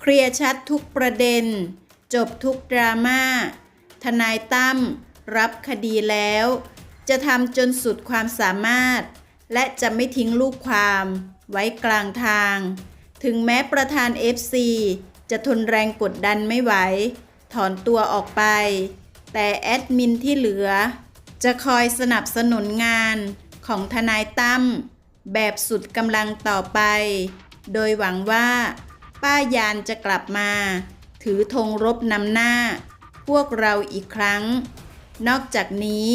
เคลียร์ชัดทุกประเด็น จบทุกดราม่า ทนายตั้มรับคดีแล้ว จะทำจนสุดความสามารถ และจะไม่ทิ้งลูกความไว้กลางทาง ถึงแม้ประธาน FC จะทนแรงกดดันไม่ไหว ถอนตัวออกไป แต่แอดมินที่เหลือ จะคอยสนับสนุนงานของทนายตั้มแบบสุดกำลังต่อไป โดยหวังว่า ป้ายานจะกลับมา ถือธงรบนำหน้า พวกเราอีกครั้ง นอกจากนี้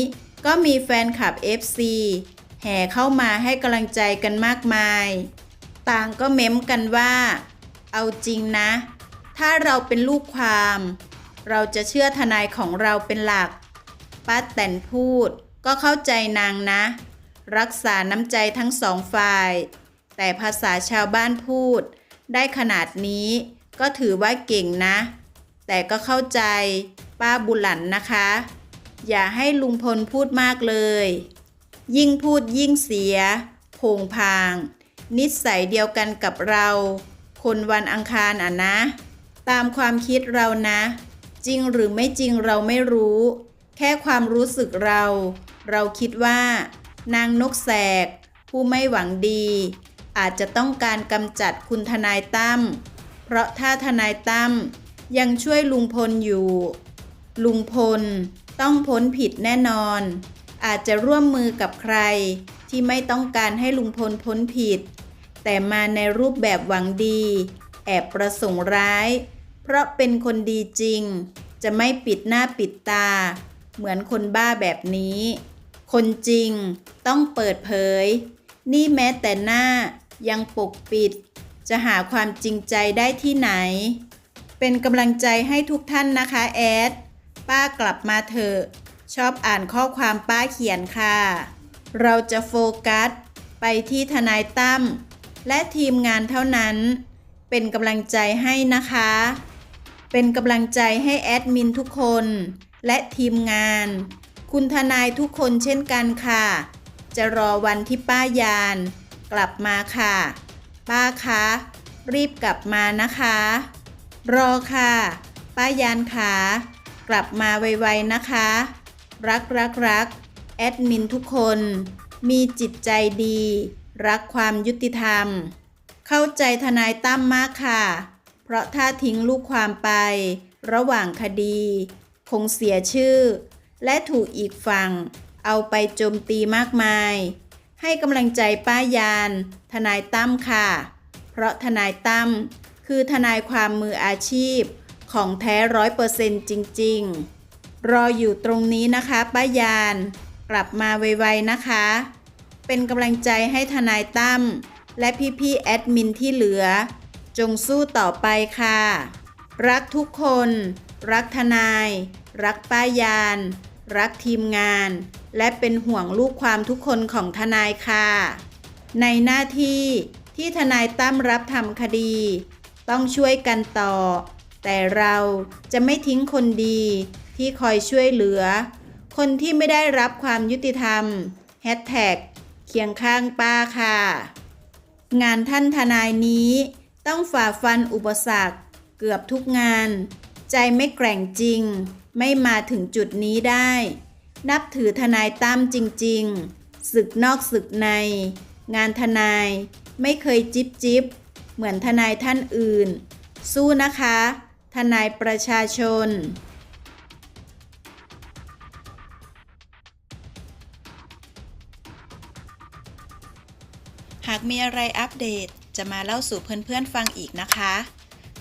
ก็มีแฟนคลับ FC แห่เข้ามาให้กำลังใจกันมากมาย ต่างก็เม้มกันว่า เอาจริงนะ ถ้าเราเป็นลูกความ เราจะเชื่อทนายของเราเป็นหลัก ป้าแตนพูดก็เข้าใจนางนะ รักษาน้ำใจทั้งสองฝ่าย แต่ภาษาชาวบ้านพูด ได้ขนาดนี้ ก็ถือว่าเก่งนะ แต่ก็เข้าใจป้าบุหลันนะคะ อย่าให้ลุงพลพูดมากเลย ยิ่งพูดยิ่งเสียโผงพาง นิสัยเดียวกันกับเรา คนวันอังคารอะนะ ตามความคิดเรานะ จริงหรือไม่จริงเราไม่รู้ แค่ความรู้สึกเรา เราคิดว่า นางนกแสก ผู้ไม่หวังดี อาจจะต้องการกำจัดคุณทนายตั้ม เพราะถ้าทนายตั้มยังช่วยลุงพลอยู่ ลุงพลต้องพ้นผิดแน่นอน อาจจะร่วมมือกับใครที่ไม่ต้องการให้ลุงพลพ้นผิด แต่มาในรูปแบบหวังดี แอบประสงค์ร้าย เพราะเป็นคนดีจริง จะไม่ปิดหน้าปิดตา เหมือนคนบ้าแบบนี้ คนจริงต้องเปิดเผย นี่แม้แต่หน้า ยังปกปิด จะหาความจริงใจได้ที่ไหน เป็นกำลังใจให้ทุกท่านนะคะแอด ป้ากลับมาเถอะ ชอบอ่านข้อความป้าเขียนค่ะ เราจะโฟกัส ไปที่ทนายตั้มและทีมงานเท่านั้น เป็นกำลังใจให้นะคะ เป็นกำลังใจให้แอดมินทุกคน และทีมงาน คุณทนายทุกคนเช่นกันค่ะ จะรอวันที่ป้ายาน กลับมาค่ะ ป้าคะรีบกลับมานะคะ รอค่ะ ป้ายานขากลับมาไวๆนะคะ รักรักรักแอดมินทุกคน มีจิตใจดี รักความยุติธรรม เข้าใจทนายตั้มมากค่ะ เพราะถ้าทิ้งลูกความไป ระหว่างคดี คงเสียชื่อ และถูกอีกฝั่ง เอาไปโจมตีมากมาย ให้กำลังใจป้ายาน ทนายตั้มค่ะ เพราะทนายตั้มคือทนายความมืออาชีพ ของแท้ร้อยเปอร์เซนต์จริง ๆ รออยู่ตรงนี้นะคะป้ายาน กลับมาไวๆนะคะ เป็นกำลังใจให้ทนายตั้มและพี่ๆแอดมินที่เหลือ จงสู้ต่อไปค่ะ รักทุกคน รักทนาย รักป้ายาน รักทีมงาน และเป็นห่วงลูกความทุกคนของทนายค่ะ ในหน้าที่ที่ทนายตั้มรับทำคดี ต้องช่วยกันต่อ แต่เราจะไม่ทิ้งคนดีที่คอยช่วยเหลือ คนที่ไม่ได้รับความยุติธรรมแฮชแท็กเคียงข้างป้าค่ะ งานท่านทนายนี้ต้องฝ่าฟันอุปสรรคเกือบทุกงาน ใจไม่แกร่งจริง ไม่มาถึงจุดนี้ได้ นับถือทนายตั้มจริง ๆ ศึกนอกศึกใน งานทนายไม่เคยจิบจิบเหมือนทนายท่านอื่น สู้นะคะ ทนายประชาชนหากมีอะไรอัปเดตจะมาเล่าสู่เพื่อนๆฟังอีกนะคะ